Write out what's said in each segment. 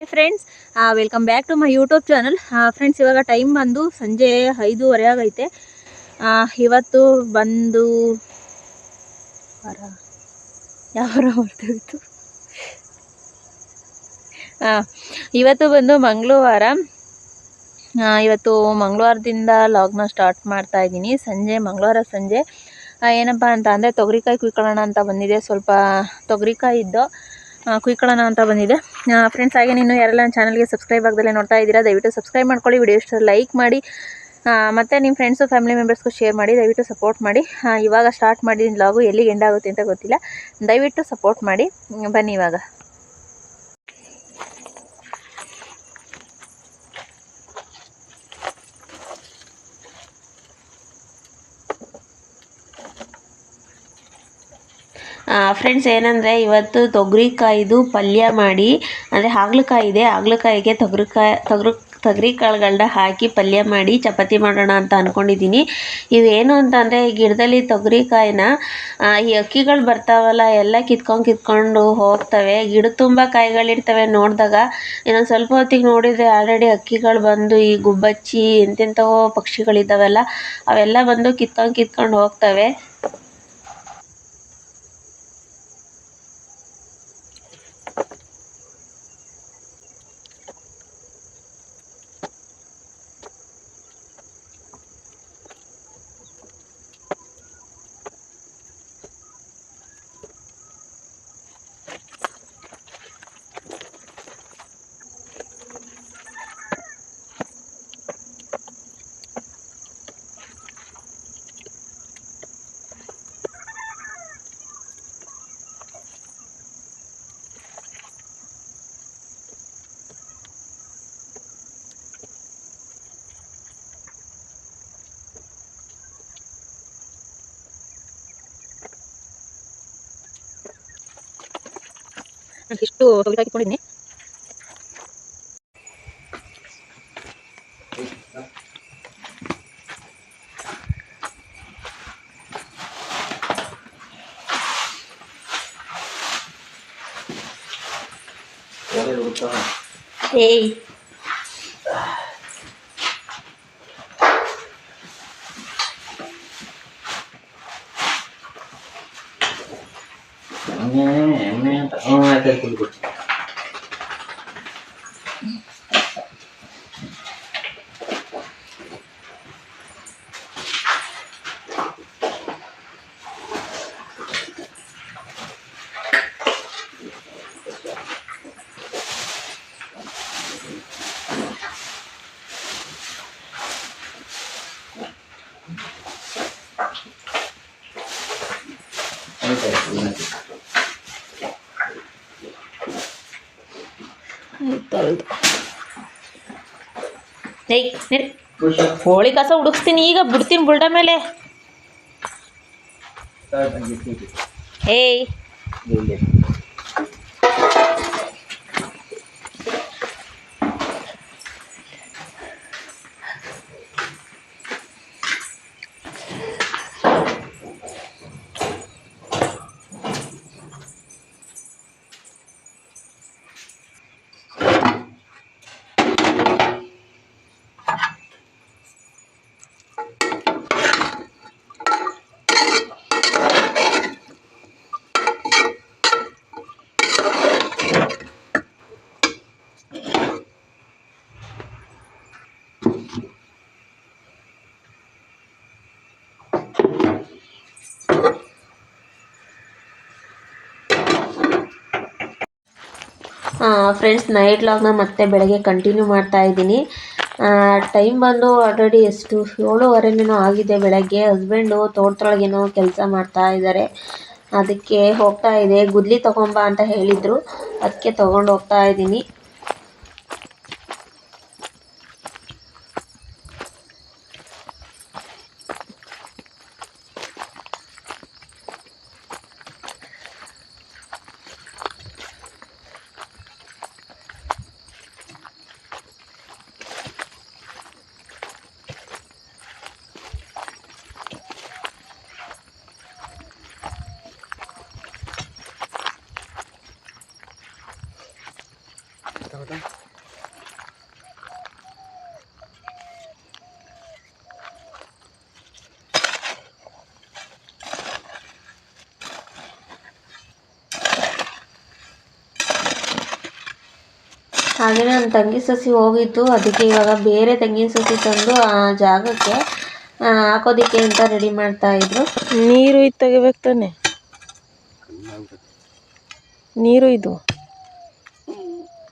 Friends welcome back to my YouTube channel friends ಇವಾಗ time ಬಂದು ಸಂಜೆ ಐದೂವರೆ ಆಗೈತೆ. ಆ, ಇವತ್ತು ಬಂದು ವಾರ ಯಾವ ವಾರ ಹೊರಟೋಯ್ತು ಇವತ್ತು ಬಂದು ಮಂಗಳವಾರ. ಆ, ಇವತ್ತು ಮಂಗಳವಾರದಿಂದ ಲಾಗ್ನ ಸ್ಟಾರ್ಟ್ ಮಾಡ್ತಾ ಇದ್ದೀನಿ. ಸಂಜೆ ಮಂಗಳವಾರ ಸಂಜೆ. ಆ, ಏನಪ್ಪ ಅಂತ ಅಂದರೆ ತೊಗರಿಕಾಯಿ ಕುಯ್ಕೊಳ್ಳೋಣ ಅಂತ ಬಂದಿದೆ. ಸ್ವಲ್ಪ ತೊಗರಿಕಾಯಿ ಇದ್ದು. ಆ, ಕುಯ್ಕೊಳ್ಳೋಣ ಅಂತ ಬಂದಿದೆ. ಫ್ರೆಂಡ್ಸ್ ಹಾಗೆ ನೀನು ಯಾರೆಲ್ಲ ನನ್ನ ಚಾನಲ್ಗೆ ಸಬ್ಸ್ಕ್ರೈಬ್ ಆಗದಲ್ಲೇ ನೋಡ್ತಾ ಇದ್ದೀರಾ, ದಯವಿಟ್ಟು ಸಬ್ಸ್ಕ್ರೈಬ್ ಮಾಡ್ಕೊಳ್ಳಿ ವಿಡಿಯೋ ಇಷ್ಟ ಲೈಕ್ ಮಾಡಿ. ಮತ್ತು ನಿಮ್ಮ ಫ್ರೆಂಡ್ಸು ಫ್ಯಾಮಿಲಿ ಮೆಂಬರ್ಸ್ಗೂ ಶೇರ್ ಮಾಡಿ, ದಯವಿಟ್ಟು ಸಪೋರ್ಟ್ ಮಾಡಿ. ಇವಾಗ ಸ್ಟಾರ್ಟ್ ಮಾಡಿದ್ದೀನಿ ಲಾಗು ಎಲ್ಲಿಗೆ ಎಂಡ್ ಆಗುತ್ತೆ ಅಂತ ಗೊತ್ತಿಲ್ಲ. ದಯವಿಟ್ಟು ಸಪೋರ್ಟ್ ಮಾಡಿ. ಬನ್ನಿ ಇವಾಗ. ಫ್ರೆಂಡ್ಸ್ ಏನಂದರೆ ಇವತ್ತು ತೊಗರಿಕಾಯಿದು ಪಲ್ಯ ಮಾಡಿ, ಅಂದರೆ ಹಾಗಲಕಾಯಿ ಇದೆ, ಹಾಗಲಕಾಯಿಗೆ ತೊಗರಿಕಾಯಿ, ತೊಗರು ತೊಗರಿ ಕಾಳುಗಳನ್ನ ಹಾಕಿ ಪಲ್ಯ ಮಾಡಿ ಚಪಾತಿ ಮಾಡೋಣ ಅಂತ ಅಂದ್ಕೊಂಡಿದ್ದೀನಿ ಇವೇನು ಅಂತಂದರೆ ಈ ಗಿಡದಲ್ಲಿ ತೊಗರಿಕಾಯಿನ ಈ ಅಕ್ಕಿಗಳು ಬರ್ತಾವಲ್ಲ, ಎಲ್ಲ ಕಿತ್ಕೊಂಡು ಕಿತ್ಕೊಂಡು ಹೋಗ್ತವೆ. ಗಿಡ ತುಂಬ ಕಾಯಿಗಳಿರ್ತವೆ ನೋಡಿದಾಗ. ಇನ್ನೊಂದು ಸ್ವಲ್ಪ ಹೊತ್ತಿಗೆ ನೋಡಿದರೆ ಆಲ್ರೆಡಿ ಅಕ್ಕಿಗಳು ಬಂದು ಈ ಗುಬ್ಬಚ್ಚಿ ಎಂತೆಂಥವೋ ಪಕ್ಷಿಗಳಿದ್ದಾವೆಲ್ಲ ಅವೆಲ್ಲ ಬಂದು ಕಿತ್ಕೊಂಡು ಕಿತ್ಕೊಂಡು ಹೋಗ್ತವೆ. ಇಷ್ಟು ತೊಗರಿಕಾಯಿ ಇಟ್ಕೊಂಡಿದ್ದೀನಿ ಏಯ್. ಹ್ಞೂ ಆಯ್ತು ಆಯ್ತು ಕುಡ್ದು ಆಯ್ತು ಆಯ್ತು ಆಯ್ತು ಆಯ್ತಲ್ದು ಏಯ್ ಹೋಳಿ ಕಸ ಹುಡುಕ್ತೀನಿ ಈಗ ಬಿಡ್ತೀನಿ ಬುಲ್ಡ ಮೇಲೆ. ಏಯ್. ಫ್ರೆಂಡ್ಸ್ ನೈಟ್ ಲಾಗ್ನ ಮತ್ತೆ ಬೆಳಗ್ಗೆ ಕಂಟಿನ್ಯೂ ಮಾಡ್ತಾ ಇದ್ದೀನಿ. ಟೈಮ್ ಬಂದು ಆಲ್ರೆಡಿ ಎಷ್ಟು, ಏಳುವರೆನೇನೋ ಆಗಿದೆ ಬೆಳಗ್ಗೆ. ಹಸ್ಬೆಂಡು ತೋಟದೊಳಗೇನೋ ಕೆಲಸ ಮಾಡ್ತಾ ಇದ್ದಾರೆ ಅದಕ್ಕೆ ಹೋಗ್ತಾ ಇದೆ. ಗುದ್ಲಿ ತೊಗೊಂಬ ಅಂತ ಹೇಳಿದರು. ಅದಕ್ಕೆ ತೊಗೊಂಡು ಹೋಗ್ತಾ ಇದ್ದೀನಿ. ನೋಡ್ಬೋದು ಹಾಗೆ ನನ್ನ ತಂಗಿ ಸಸಿ ಹೋಗಿತ್ತು. ಅದಕ್ಕೆ ಇವಾಗ ಬೇರೆ ತೆಂಗಿನ ಸಸಿ ತಂದು ಆ ಜಾಗಕ್ಕೆ ಹಾಕೋದಿಕ್ಕೆ ಅಂತ ರೆಡಿ ಮಾಡ್ತಾ ಇದ್ರು. ನೀರು ಇದು ತೆಗಿಬೇಕು ತಾನೆ? ನೀರು ಇದು?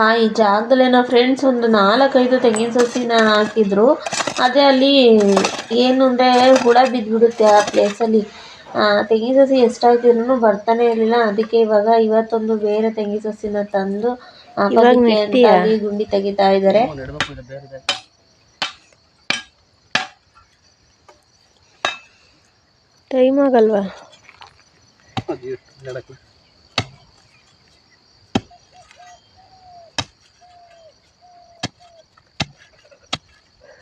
ಹಾ ಈ ಜಾಗದಲ್ಲಿ ನಮ್ಮ ಫ್ರೆಂಡ್ಸ್ ಒಂದು ನಾಲ್ಕೈದು ತೆಂಗಿನ ಸಸಿನ ಹಾಕಿದ್ರು. ಅದೇ ಅಲ್ಲಿ ಏನು ಅಂದರೆ ಹುಳ ಬಿದ್ದುಬಿಡುತ್ತೆ ಆ ಪ್ಲೇಸಲ್ಲಿ ತೆಂಗಿನ ಸಸಿ ಎಷ್ಟು ಹಾಕಿದ್ರು ಬರ್ತಾನೆ ಇರಲಿಲ್ಲ. ಅದಕ್ಕೆ ಇವಾಗ ಇವತ್ತೊಂದು ಬೇರೆ ತೆಂಗಿನ ಸಸಿನ ತಂದು ಹಾಕೋದಕ್ಕೆ ಗುಂಡಿ ತೆಗಿತಾ ಇದ್ದಾರೆ. ಟೈಮ್ ಆಗಲ್ವಾ?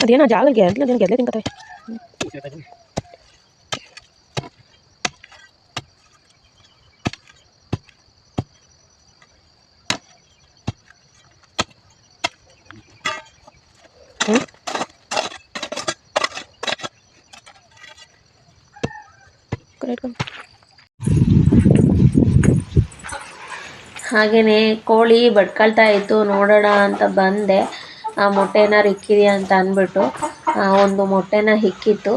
ಅದೇನೋ ಜಾಗ ಗೆದ್ಲ ಗೆದ್ಲೆ ತಿನ್ಕತ್ತೆ ಕರೆಕ್ಟ್ ಹಾಗೆಯೇ ಕೋಳಿ ಬಡ್ಕೊಳ್ತಾ ಇತ್ತು ನೋಡೋಣ ಅಂತ ಬಂದೆ ಆ ಮೊಟ್ಟೆನ ಇಕ್ಕಿದೆಯಾ ಅಂತ ಅಂದ್ಬಿಟ್ಟು ಒಂದು ಮೊಟ್ಟೆನ ಇಕ್ಕಿತ್ತು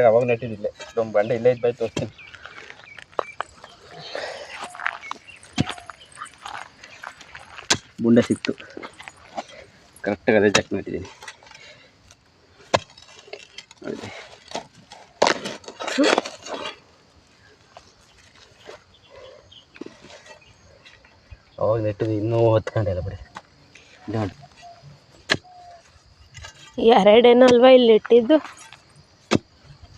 ಕರೆಕ್ಟಾಗಿ ಅವಾಗ ನೆಟ್ಟಿದ್ದಿಲ್ಲ ಒಂದು ಬಂಡೆ ಇಲ್ಲೇ ಇದ್ದು ಬೈ ತೋರಿಸ್ತೀನಿ. ಬುಂಡೆ ಸಿಕ್ತು. ಕರೆಕ್ಟಾಗಿ ಅದೇ ಚೆಕ್ ಮಾಡಿದ್ದೀನಿ ನೋಡಿ. ಅವಾಗ ನೆಟ್ಟಿದ್ದು ಇನ್ನೂ ಹೊತ್ಕೊಂಡಿಲ್ಲ ಬಿಡಿ. ನೋಡಿ ಎರಡೇನಲ್ವಾ ಇಲ್ಲಿ ಇಟ್ಟಿದ್ದು?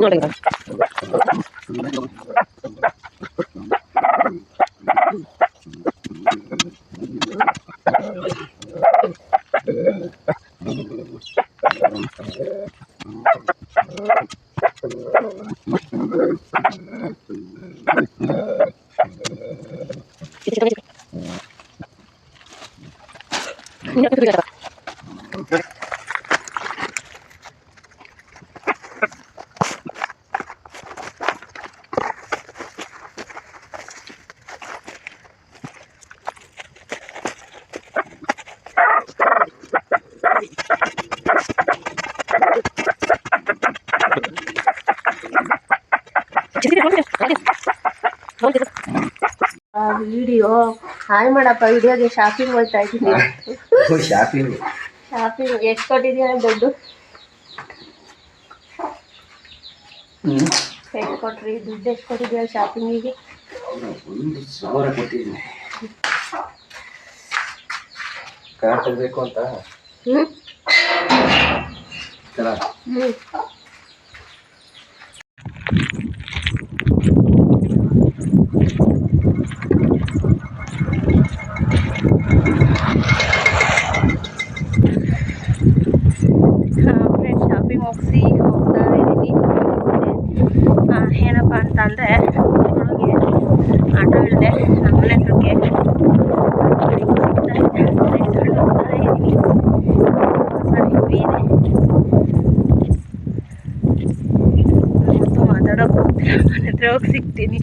ಅಲ್ಲ ಈ- ನೋಡಿ ವಿಡಿಯೋ ಹಾಯ್ ಮಾಡಪ್ಪ ವಿಡಿಯೋಗೆ ಶಾಪಿಂಗ್ ಹೋಗ್ತಾ ಇದ್ದೀನಿ ಶಾಪಿಂಗ್ ಶಾಪಿಂಗ್ ಎಷ್ಟು ಕೊಟ್ಟಿದ್ದೀಯ ದುಡ್ಡು? ಎಷ್ಟು ಕೊಟ್ರಿ? ದುಡ್ಡು ಎಷ್ಟು ಕೊಟ್ಟಿದ್ದೀಯ ಶಾಪಿಂಗಿಗೆ ಒಂದು ಸಾವಿರ ಕೊಟ್ಟಿದ್ದೀನಿ. ಕಾರ್ ತಗಬೇಕು ಅಂತ? ಹ್ಞೂ ಏನಪ್ಪ ಅಂತಂದರೆ ಒಳಗೆ ಆಟೋ ಇಳಿದೆ ನಮ್ಮ ಮನೆ ಹತ್ರಕ್ಕೆ ಮಾತಾಡೋಕೆ ಹೋಗ್ತೀನಿ ಮನೆ ಹತ್ರ ಹೋಗಿ ಸಿಗ್ತೀನಿ.